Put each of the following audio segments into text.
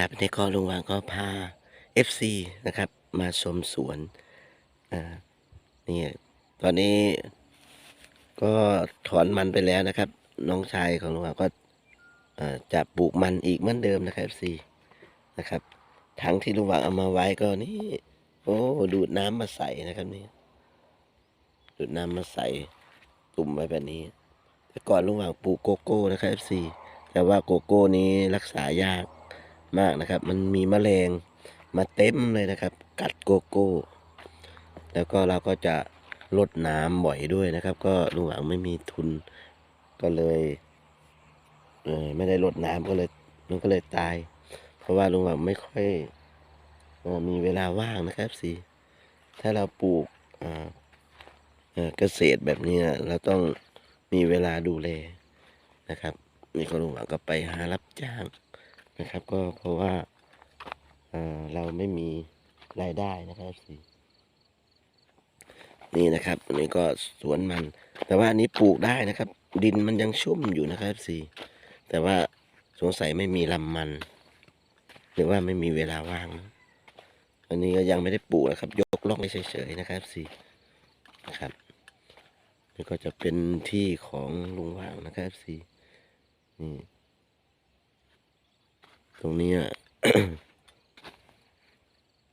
ครับนี่ก็ลุงวางก็พา FC นะครับ มาชมสวนอ่านี่ตอนนี้ก็ถอนมันไปแล้วนะครับ น้องชายของลุงวางก็จะปลูกมันอีกเหมือนเดิมนะครับ FC นะครับถังที่ลุงวางเอามาไว้ก็นี่โอ้ดูดน้ำมาใส่นะครับนี่ดูดน้ำมาใส่ตุ่มไว้แบบนี้ แต่ก่อนลุงวางปลูกโกโก้นะครับ FC แต่ว่าโกโก้นี้รักษายาก มากนะครับ มันมีแมลงมาเต็มเลยนะครับ กัดโกโก้ แล้วก็เราก็จะลดน้ำบ่อยด้วยนะครับ ก็ลุงหวังไม่มีทุนก็เลยเออไม่ได้ลดน้ำก็เลยมันก็เลยตาย เพราะว่าลุงหวังไม่ค่อยออมีเวลาว่างนะครับสิถ้าเราปลูกอ่าเกษตรแบบนี้เราต้องมีเวลาดูแลนะครับ นี่ก็ลุงหวังก็ไปหารับจ้าง นะครับ ก็เพราะว่าเเราไม่มีรายได้นะครับสินี่นะครับอันนี้ก็สวนมัน แต่ว่าอันนี้ปลูกได้นะครับ ดินมันยังชุ่มอยู่นะครับสิแต่ว่าสงสัยไม่มีลำมัน หรือว่าไม่มีเวลาว่าง อันนี้ก็ยังไม่ได้ปลูกนะครับ ยกล่องไว้เฉยๆนะครับสินะครับนี่ก็จะเป็นที่ของลุงว่างนะครับสินี่ รงนี้อะ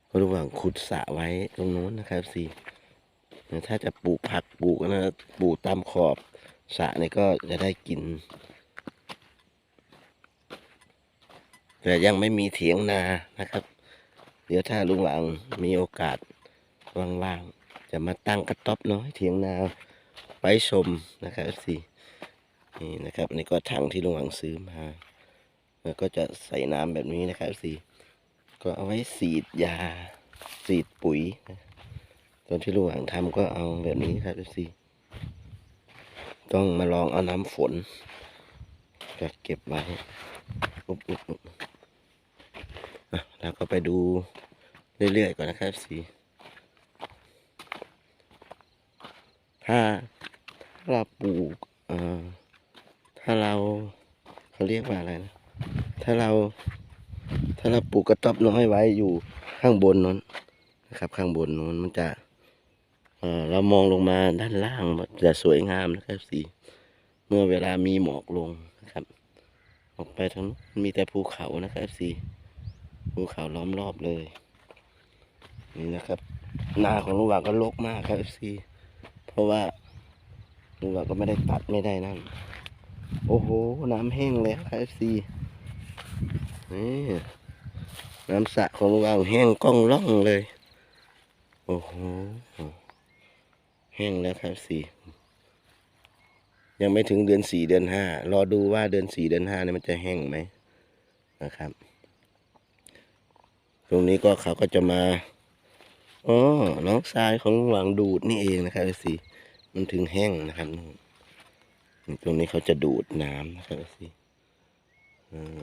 ก็ระหว่างขุดสระไว้ตรงโน้นนะครับสิถ้าจะปลูกผักปลูกนะปลูกตามขอบสระนี่ก็จะได้กิน แต่ยังไม่มีเถียงนานะครับ เดี๋ยวถ้าลุงหวังมีโอกาสว่างๆจะมาตั้งกระต๊อบน้อยเถียงนาไว้ชมนะครับสินี่นะครับนี่ก็ถังที่ลุงหวังซื้อมา แล้วก็จะใส่น้ำแบบนี้นะครับสิก็เอาไว้สีดยาสีดปุ๋ยตอนที่ลุงหวังทำก็เอาแบบนี้ครับสิต้องมาลองเอาน้ำฝนก็เก็บไว้อุ๊บอุ๊บอุ๊บแล้วก็ไปดูเรื่อยๆก่อนนะครับสิถ้าถ้าเราปลูกเอ่อถ้าเราเขาเรียกว่าอะไรนะ ถ้าเรา ถ้าเราปลูกกระต๊อบน้อยไว้อยู่ข้างบนนั้นนะครับ ข้างบนนั้นมันจะเอ่อเรามองลงมาด้านล่างมันจะสวยงามนะครับสีเมื่อเวลามีหมอกลงนะครับ ออกไปทางนู้นมีแต่ภูเขานะครับสีภูเขาล้อมรอบเลยนี่นะครับนาของลุงหวางก็รกมากครับสีเพราะว่าลุงหวางก็ไม่ได้ตัดไม่ได้นั่น โอ้โห น้ำแห้งเลยครับ FC นี่น้ำสระของเราแห้งก้องล่องเลย โอ้โห แห้งแล้วครับสี่ ยังไม่ถึงเดือนสี่เดือนห้ารอดูว่าเดือนสี่เดือนห้าเนี่ยมันจะแห้งไหมนะครับ ตรงนี้ก็เขาก็จะมาอ๋อน้องทรายของหวังดูดนี่เองนะครับสี่มันถึงแห้งนะครับนู่นตรงนี้เขาจะดูดน้ำนะครับสิอืม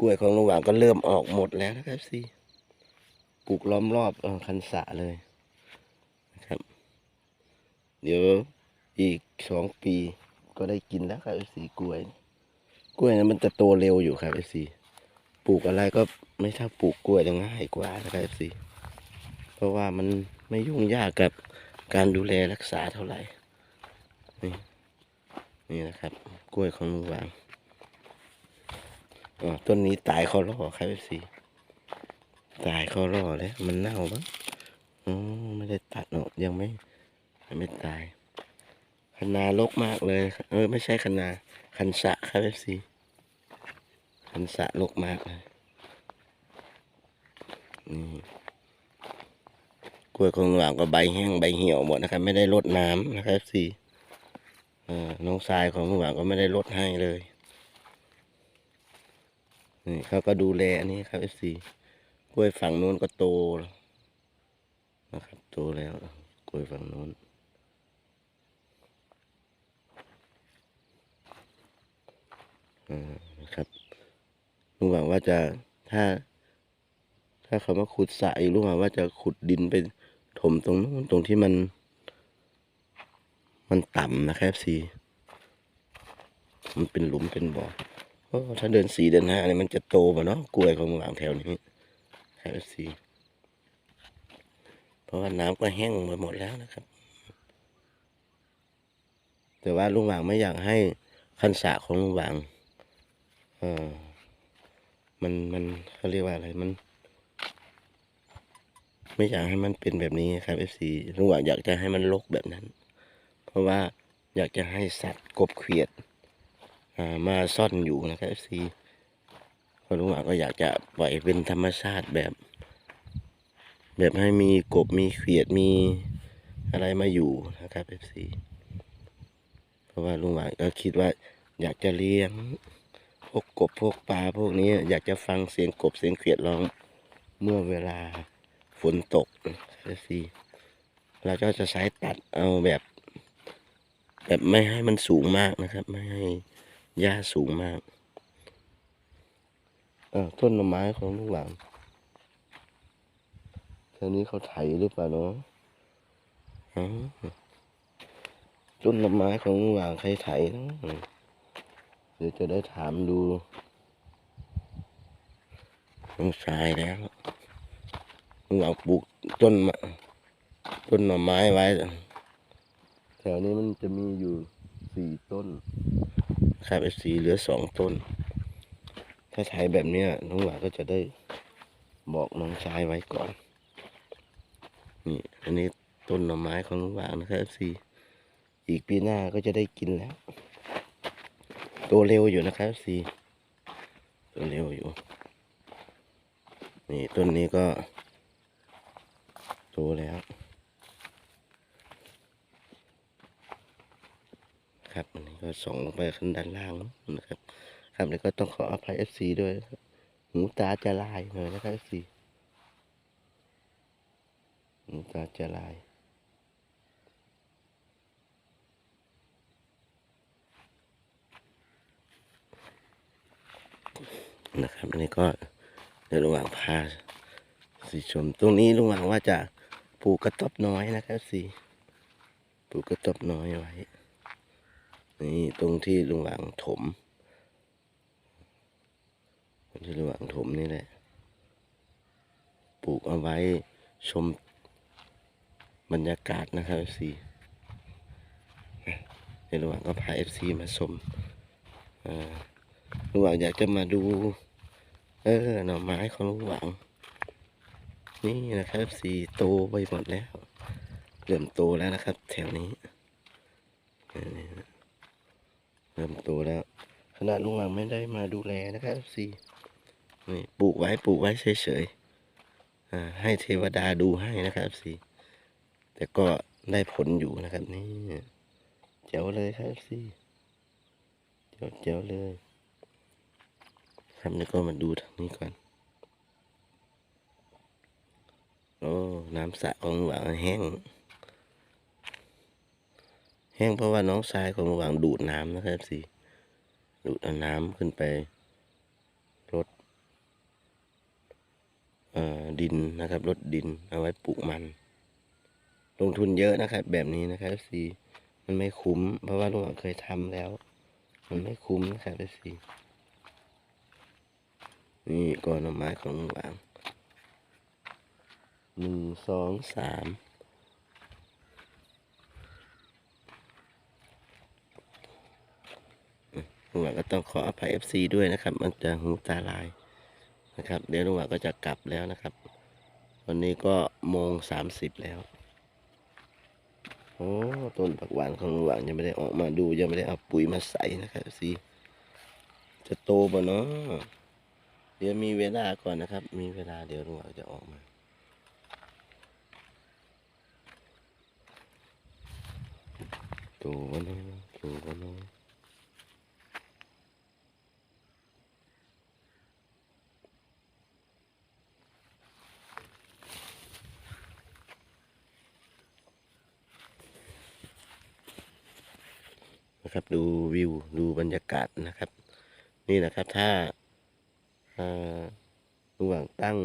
กล้วยของลุงหวางก็เริ่มออกหมดแล้วนะครับสิปลูกล้อมรอบอคันสะเลยนะครับ เดี๋ยวอีกสองปีก็ได้กินแล้วครับสีกล้วย กล้วยนั้นมันจะโตเร็วอยู่ครับสีปลูกอะไรก็ไม่เท่าปลูกกล้วยจะง่ายกว่านะครับสีเพราะว่ามันไม่ยุ่งยากกับการดูแลรักษาเท่าไหร่ นี่นี่นะครับ กล้วยของลุงหวาง อต้นนี้ตายคอร่อครับสิตายคอร่อแล้วมันเน่าบ้างอ๋อไม่ได้ตัดออกยังไม่ยังไม่ตายคณารกมากเลย เออ ไม่ใช่คณาคันสะครับสิคันสะรกมากเลยนี่กล้วยของลุงหวางก็ใบแห้งใบเหี่ยวหมดนะครับ ไม่ได้รดน้ำนะครับสิเออน้องทรายของลุงหวางก็ไม่ได้ลดให้เลย นี่เขาก็ดูแลอันนี้ครับเอฟซีกล้วยฝั่งนู้นก็โตแล้วนะครับ โตแล้วกล้วยฝั่งนู้นนะครับลุงหวังว่าจะถ้า ถ้าเขามาขุดสระอีกลุงหวังว่าจะขุดดินไปถมตรงนู้นตรงที่มัน มันต่ำนะครับสีมันเป็นหลุมเป็นบ่อ โอ้ถ้าเดือนสี่เดือนห้าเนี่ยมันจะโตป่ะเนาะกล้วยของลุงหว่างแถวนี้แถวสีเพราะว่าน้ำก็แห้งไปหมดแล้วนะครับ แต่ว่าลุงหว่างไม่อยากให้คันสะของลุงหว่างเออมันมันเขาเรียกว่าอะไรมัน ไม่อยากให้มันเป็นแบบนี้ครับเอฟซีลุงหว่างอยากจะให้มันรกแบบนั้น เพราะว่าอยากจะให้สัตว์กบเขียด มาซ่อนอยู่นะครับเอฟซีพอลุงหว่างก็อยากจะปล่อยเป็นธรรมชาติแบบ แบบให้มีกบมีเขียดมีอะไรมาอยู่นะครับเอฟซีเพราะว่าลุงหว่างก็คิดว่าอยากจะเลี้ยงพวกกบพวกปลาพวกนี้อยากจะฟังเสียงกบเสียงเขียดร้องเมื่อเวลาฝนตกเอฟซีเราก็จะใช้ตัดเอาแบบ แบบไม่ให้มันสูงมากนะครับ ไม่ให้ หญ้าสูงมากเออต้นหน่อไม้ของลูกหลานแถวนี้เขาไถหรือเปล่าเนาะต้นหน่อไม้ของลูกหลานใครไถเนาะเดี๋ยวจะได้ถามดูต้องชายแล้วลูกหลานปลูกต้นต้นหน่อไม้ไว้ แถวนี้มันจะมีอยู่สี่ต้น ครับไอ้สีเหลือสองต้น ถ้าใช้แบบนี้น้องหวาก็จะได้บอกน้องชายไว้ก่อน นี่ อันนี้ต้นหน่อไม้ของน้องหวานนะครับสีอีกปีหน้าก็จะได้กินแล้วโตเร็วอยู่นะครับสีโตเร็วอยู่ นี่ต้นนี้ก็โตแล้ว ครับอันนี้ ก็ส่องลงไปข้างด้านล่างนะครับ ครับแล้วก็ต้องขออภัยเอฟซีด้วยหูตาจะลายหน่อยนะครับเอฟซีหูตาจะลายนะครับอันนี้ก็ในระหว่างพาสีชม ตรงนี้ลุงหวังว่าจะปลูกกระต๊อบน้อยนะครับสีปลูกกระต๊อบน้อยไว้ นี่ตรงที่ลุงหวังถมตรงที่ลุงหวังถมนี่แหละ ปลูกเอาไว้ชมบรรยากาศนะครับเอฟซีในระหว่างก็พาเอฟซีมาชมลุงหวังอยากจะมาดู เออหน่อไม้ของลุงหวัง นี่นะครับเอฟซีโตไปหมดแล้ว เริ่มโตแล้วนะครับ แถวนี้นี่นะ ริ่มโตแล้ว ขนาดลุงหลังไม่ได้มาดูแลนะครับสินี่ปลูกไว้ปลูกไว้เฉยๆให้เทวดาดูให้นะครับสิแต่ก็ได้ผลอยู่นะครับนี่เจ๋วเลยครับสิเจ๋วเจ๋วเลยครับแล้วก็มาดูทางนี้ก่อน โอ้ น้ำสระของหวังแห้ง แห้งเพราะว่าน้องชายของลุงหวังดูดน้ำนะครับสิดูดเอาน้ำขึ้นไปรดเอ่อดินนะครับรดดินเอาไว้ปลูกมัน ลงทุนเยอะนะครับ แบบนี้นะครับสิมันไม่คุ้ม เพราะว่าลุงหวังเคยทำแล้ว มันไม่คุ้มนะครับสินี่ก่อนหน่อไม้ของลุงหวังหนึ่งสองสาม ลุงหวานก็ต้องขออภัย FC ด้วยนะครับ มันจะหูตาลายนะครับ เดี๋ยวลุงหวานก็จะกลับแล้วนะครับ วันนี้ก็โมงสามสิบแล้ว โอ้ต้นผักหวานของลุงหวานยังไม่ได้ออกมาดูยังไม่ได้เอาปุ๋ยมาใส่นะครับ FC จะโตป่ะเนาะเดี๋ยวมีเวลาก่อนนะครับ มีเวลาเดี๋ยวลุงหวานจะออกมาโตวะเนาะโตวะเน ครับ ดูวิวดูบรรยากาศนะครับ นี่นะครับถ้าระหว่างตั้ง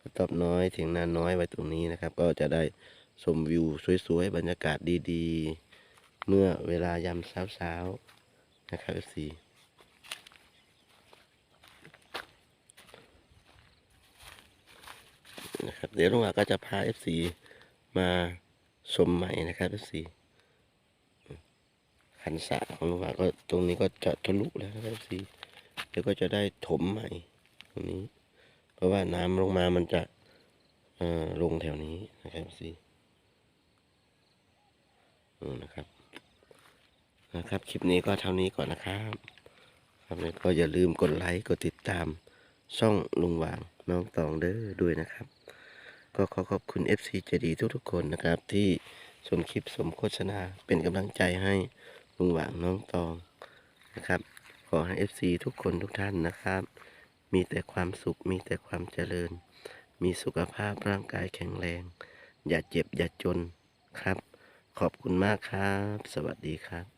กระตอบน้อยถึงนาน้อยไว้ตรงนี้นะครับ ก็จะได้ชมวิวสวยๆบรรยากาศดีๆ เมื่อเวลายามเช้าๆนะครับสี่นะครับเดี๋ยวลุงอาก็จะพา FC มาชมใหม่นะครับ FC ขันสระของลุงหวางก็ตรงนี้ก็จะทะลุแล้วนะครับ FC เดี๋ยวก็จะได้ถมใหม่ตรงนี้ เพราะว่าน้ำลงมามันจะลงแถวนี้นะครับ FC อืมนะครับนะครับ คลิปนี้ก็เท่านี้ก่อนนะครับครับก็อย่าลืมกดไลค์กดติดตามช่องลุงหวางน้องตองเด้อด้วยนะครับ ก็ขอขอบคุณ FC จดีทุกๆคนนะครับ ที่ชมคลิปสมโฆษณาเป็นกำลังใจให้ ลุงหวังน้องตองนะครับ ขอให้ FC ทุกคนทุกท่านนะครับ มีแต่ความสุขมีแต่ความเจริญ มีสุขภาพร่างกายแข็งแรง อย่าเจ็บอย่าจนครับ ขอบคุณมากครับ สวัสดีครับ